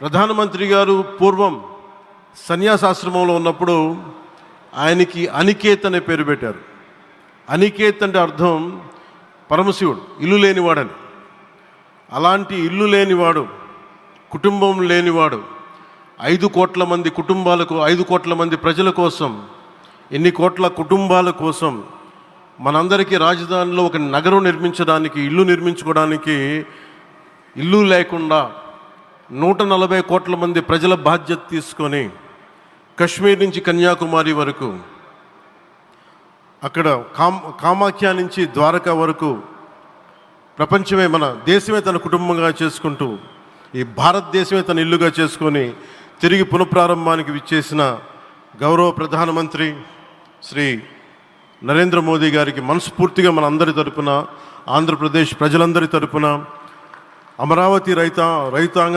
ప్రధానమంత్రి గారు పూర్వం సన్యాసాశ్రమంలో ఉన్నప్పుడు ఆయనకి అనికేత్ అనే పేరు పెట్టారు. అనికేత్ అంటే అర్థం పరమశివుడు ఇల్లు లేనివాడని. అలాంటి ఇల్లు లేనివాడు కుటుంబం లేనివాడు ఐదు కోట్ల మంది కుటుంబాలకు ఐదు కోట్ల మంది ప్రజల కోసం ఎన్ని కోట్ల కుటుంబాల కోసం మనందరికీ రాజధానిలో ఒక నగరం నిర్మించడానికి ఇల్లు నిర్మించుకోవడానికి ఇల్లు లేకుండా నూట నలభై కోట్ల మంది ప్రజల బాధ్యత తీసుకొని కశ్మీర్ నుంచి కన్యాకుమారి వరకు అక్కడ కామ్ కామాఖ్య నుంచి ద్వారకా వరకు ప్రపంచమే మన దేశమే తన కుటుంబంగా చేసుకుంటూ ఈ భారతదేశమే తన ఇల్లుగా చేసుకొని తిరిగి పునఃప్రారంభానికి విచ్చేసిన గౌరవ ప్రధానమంత్రి శ్రీ నరేంద్ర మోదీ గారికి మనస్ఫూర్తిగా మన అందరి తరపున ఆంధ్రప్రదేశ్ ప్రజలందరి తరపున అమరావతి రైతా రైతాంగ